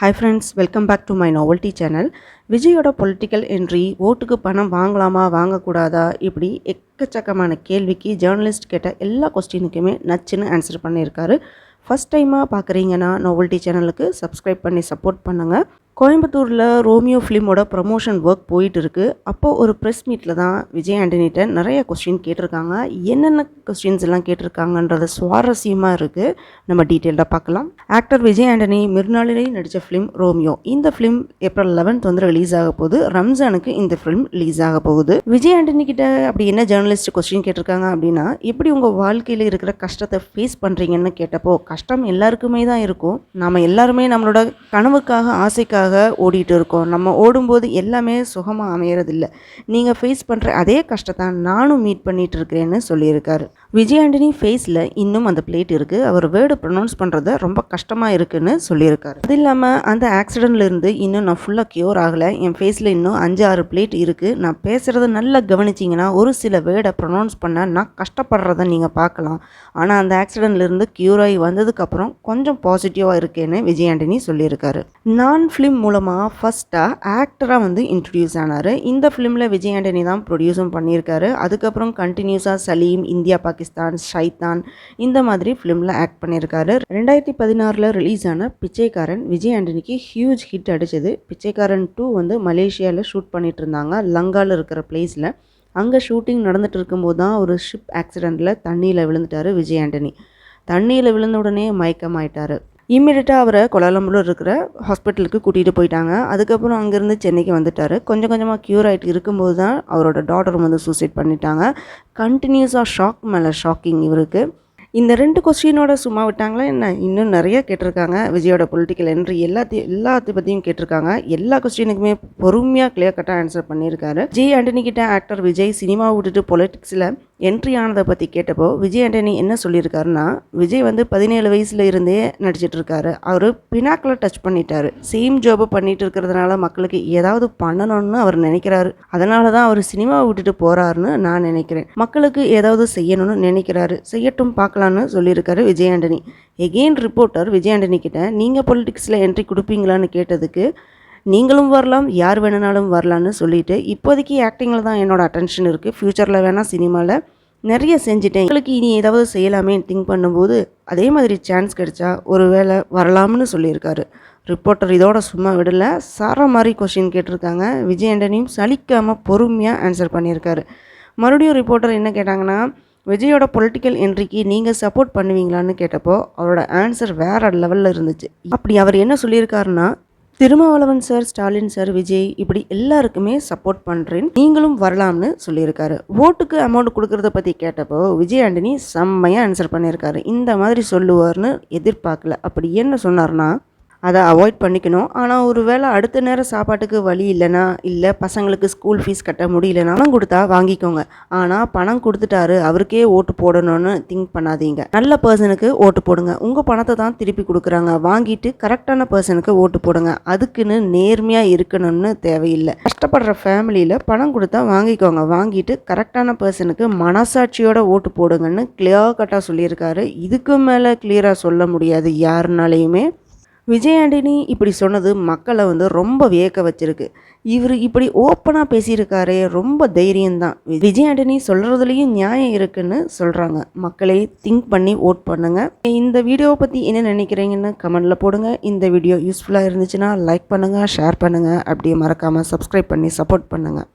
Hi friends welcome back to my novelty channel விஜயோட political entry ஓட்டுக்கு பணம் வாங்கலாமா வாங்கக்கூடாதா இப்படி எக்கச்சக்கமான கேள்விக்கு ஜேர்னலிஸ்ட் கேட்ட எல்லா கொஸ்டினுக்குமே நச்சுன்னு ஆன்சர் பண்ணியிருக்காரு. ஃபஸ்ட் டைமாக பார்க்குறீங்கன்னா நாவல்ட்டி சேனலுக்கு சப்ஸ்கிரைப் பண்ணி சப்போர்ட் பண்ணுங்கள் கோயம்புத்தூரில் ரோமியோ ஃபிலிமோட ப்ரமோஷன் ஒர்க் போயிட்டு இருக்குது அப்போது ஒரு ப்ரெஸ் மீட்டில் தான் விஜய் ஆண்டனிட்ட நிறைய கொஸ்டின் கேட்டிருக்காங்க. என்னென்ன கொஸ்டின்ஸ் எல்லாம் கேட்டிருக்காங்கன்றது சுவாரஸ்யமாக இருக்குது நம்ம டீட்டெயில்டாக பார்க்கலாம். ஆக்டர் விஜய் ஆண்டனி மிருநாளிலே நடித்த ஃபிலிம் ரோமியோ. இந்த ஃபிலிம் ஏப்ரல் லெவன்த் வந்து ரிலீஸ் ஆக போகுது. ரம்ஜானுக்கு இந்த ஃபிலிம் ரிலீஸ் ஆக போகுது. விஜய் ஆண்டனி கிட்ட அப்படி என்ன ஜேர்னலிஸ்ட் கொஸ்டின் கேட்டிருக்காங்க அப்படின்னா எப்படி உங்கள் வாழ்க்கையில் இருக்கிற கஷ்டத்தை ஃபேஸ் பண்ணுறீங்கன்னு கேட்டப்போ கஷ்டம் எல்லாருக்குமே தான் இருக்கும். நாம் எல்லாருமே நம்மளோட கனவுக்காக ஆசைக்காக ஓடிட்டு இருக்கோம். நம்ம ஓடும்போது எல்லாமே சுகமாக அமையறதில்ல. நீங்கள் ஃபேஸ் பண்ணுற அதே கஷ்டத்தை நானும் மீட் பண்ணிகிட்டு இருக்கிறேன்னு சொல்லியிருக்காரு. விஜய் ஆண்டனி ஃபேஸில் இன்னும் அந்த பிளேட் இருக்குது அவர் வேர்டு ப்ரொனவுன்ஸ் பண்ணுறது ரொம்ப கஷ்டமாக இருக்குன்னு சொல்லியிருக்காரு. அது இல்லாமல் அந்த ஆக்சிடென்ட்லேருந்து இன்னும் நான் ஃபுல்லாக க்யூர் ஆகலை. என் ஃபேஸில் இன்னும் அஞ்சு ஆறு பிளேட் இருக்குது நான் பேசுகிறத நல்லா கவனிச்சிங்கன்னா ஒரு சில வேர்டை ப்ரொனவுன்ஸ் பண்ண நான் கஷ்டப்படுறத நீங்கள் பார்க்கலாம். ஆனால் அந்த ஆக்சிடென்ட்லேருந்து க்யூர் ஆகி வந்ததுக்கப்புறம் கொஞ்சம் பாசிட்டிவாக இருக்கேன்னு விஜய் ஆண்டனி சொல்லியிருக்காரு. நான் ஃபிலிம் மூலமாக ஃபஸ்ட்டாக ஆக்டராக வந்து இன்ட்ரடியூஸ் ஆனார். இந்த ஃபிலிமில் விஜய் ஆண்டனி தான் ப்ரொடியூஸும் பண்ணியிருக்காரு. அதுக்கப்புறம் கண்டினியூஸாக சலீம் இந்தியா பாகிஸ்தான் ஷைத்தான் இந்த மாதிரி ஃபிலிமில் ஆக்ட் பண்ணியிருக்காரு. ரெண்டாயிரத்தி பதினாறில் ரிலீஸ் ஆன பிச்சைக்காரன் விஜய் ஆண்டனிக்கு ஹியூஜ் ஹிட் அடிச்சது. பிச்சைக்காரன் டூ வந்து மலேசியாவில் ஷூட் பண்ணிட்டு இருந்தாங்க. லங்காவில் இருக்கிற பிளேஸில் அங்கே ஷூட்டிங் நடந்துட்டு இருக்கும்போது தான் ஒரு ஷிப் ஆக்சிடெண்ட்டில் தண்ணியில் விழுந்துட்டார் விஜய் ஆண்டனி. தண்ணியில் விழுந்த உடனே மயக்கமாயிட்டார். இம்மீடியட்டாக அவரை கொலாலம்பூரில் இருக்கிற ஹாஸ்பிட்டலுக்கு கூட்டிகிட்டு போயிட்டாங்க. அதுக்கப்புறம் அங்கேருந்து சென்னைக்கு வந்துட்டார். கொஞ்சம் கொஞ்சமாக க்யூர் ஆகிட்டு இருக்கும்போது தான் அவரோட டாட்டரும் வந்து சூசைட் பண்ணிட்டாங்க. கண்டினியூஸாக ஷாக் மேலே ஷாக்கிங் இவருக்கு. இந்த ரெண்டு கொஸ்டினோட சும்மா விட்டாங்களா என்ன? இன்னும் நிறைய கேட்டிருக்காங்க. விஜயோட பொலிட்டிக்கல் என்ட்ரி எல்லாத்தையும் எல்லாத்தையும் பற்றியும் கேட்டிருக்காங்க. எல்லா கொஸ்டினுக்குமே பொறுமையாக கிளியர் கட்டாக ஆன்சர் பண்ணியிருக்காரு. ஜி ஆண்டனி கிட்ட ஆக்டர் விஜய் சினிமா விட்டுட்டு பொலிட்டிக்ஸில் என்ட்ரி ஆனதை பற்றி கேட்டப்போ விஜய் ஆண்டனி என்ன சொல்லியிருக்காருன்னா விஜய் வந்து பதினேழு வயசுல இருந்தே நடிச்சிட்ருக்காரு அவர் பினாக்கில் டச் பண்ணிட்டாரு. சேம் ஜாபை பண்ணிட்டு இருக்கிறதுனால மக்களுக்கு ஏதாவது பண்ணணும்னு அவர் நினைக்கிறாரு. அதனால தான் அவர் சினிமாவை விட்டுட்டு போறாருன்னு நான் நினைக்கிறேன். மக்களுக்கு ஏதாவது செய்யணும்னு நினைக்கிறாரு. செய்யட்டும் பார்க்கலான்னு சொல்லியிருக்காரு விஜய் ஆண்டனி. எகெயின் ரிப்போர்ட்டர் விஜய் ஆண்டனி கிட்ட நீங்கள் பொலிட்டிக்ஸில் என்ட்ரி கொடுப்பீங்களான்னு கேட்டதுக்கு நீங்களும் வரலாம் யார் வேணுனாலும் வரலான்னு சொல்லிட்டு இப்போதைக்கு ஆக்டிங்கில் தான் என்னோட அட்டென்ஷன் இருக்குது ஃப்யூச்சரில் வேணால் சினிமாவில் நிறைய செஞ்சுட்டேன். எங்களுக்கு இனி ஏதாவது செய்யலாமே திங்க் பண்ணும்போது அதே மாதிரி சான்ஸ் கிடைச்சா ஒரு வேளை வரலாம்னு சொல்லியிருக்காரு. ரிப்போர்ட்டர் இதோட சும்மா விடல. சார மாதிரி கொஷின் கேட்டிருக்காங்க. விஜய் ஆண்டனியும் சலிக்காமல் பொறுமையாக ஆன்சர் பண்ணியிருக்காரு. மறுபடியும் ரிப்போர்ட்டர் என்ன கேட்டாங்கன்னா விஜயோட பொலிட்டிக்கல் என்ட்ரிக்கு நீங்கள் சப்போர்ட் பண்ணுவீங்களான்னு கேட்டப்போ அவரோட ஆன்சர் வேற லெவலில் இருந்துச்சு. அப்படி அவர் என்ன சொல்லியிருக்காருன்னா திருமாவளவன் சார் ஸ்டாலின் சார் விஜய் இப்படி எல்லாருக்குமே சப்போர்ட் பண்ணுறேன் நீங்களும் வரலாம்னு சொல்லியிருக்காரு. ஓட்டுக்கு அமௌண்ட் கொடுக்கறத பற்றி கேட்டப்போ விஜய் ஆண்டனி செம்மையாக ஆன்சர் பண்ணியிருக்காரு. இந்த மாதிரி சொல்லுவார்னு எதிர்பார்க்கல. அப்படி என்ன சொன்னார்னா அதை அவாய்ட் பண்ணிக்கணும். ஆனால் ஒரு வேளை அடுத்த நேரம் சாப்பாட்டுக்கு வழி இல்லைனா இல்லை பசங்களுக்கு ஸ்கூல் ஃபீஸ் கட்ட முடியலனா பணம் கொடுத்தா வாங்கிக்கோங்க. ஆனால் பணம் கொடுத்துட்டாரு அவருக்கே ஓட்டு போடணும்னு திங்க் பண்ணாதீங்க. நல்ல பர்சனுக்கு ஓட்டு போடுங்க. உங்கள் பணத்தை தான் திருப்பி கொடுக்குறாங்க. வாங்கிட்டு கரெக்டான பர்சனுக்கு ஓட்டு போடுங்க. அதுக்குன்னு நேர்மையாக இருக்கணும்னு தேவையில்லை. கஷ்டப்படுற ஃபேமிலியில் பணம் கொடுத்தா வாங்கிக்கோங்க. வாங்கிட்டு கரெக்டான பர்சனுக்கு மனசாட்சியோட ஓட்டு போடுங்கன்னு கிளியர் கட்டாக சொல்லியிருக்காரு. இதுக்கு மேலே கிளியராக சொல்ல முடியாது யாருனாலையுமே. விஜயாண்டினி இப்படி சொன்னது மக்களை வந்து ரொம்ப வியக்க வச்சிருக்கு. இவர் இப்படி ஓப்பனாக பேசியிருக்காரே ரொம்ப தைரியம்தான். விஜயாண்டனி சொல்கிறதுலையும் நியாயம் இருக்குன்னு சொல்கிறாங்க மக்களை திங்க் பண்ணி ஓட் பண்ணுங்கள் இந்த வீடியோவை பற்றி என்ன நினைக்கிறீங்கன்னு கமெண்டில் போடுங்க. இந்த வீடியோ யூஸ்ஃபுல்லாக இருந்துச்சுன்னா லைக் பண்ணுங்கள் ஷேர் பண்ணுங்கள் அப்படியே மறக்காமல் சப்ஸ்கிரைப் பண்ணி சப்போர்ட் பண்ணுங்கள்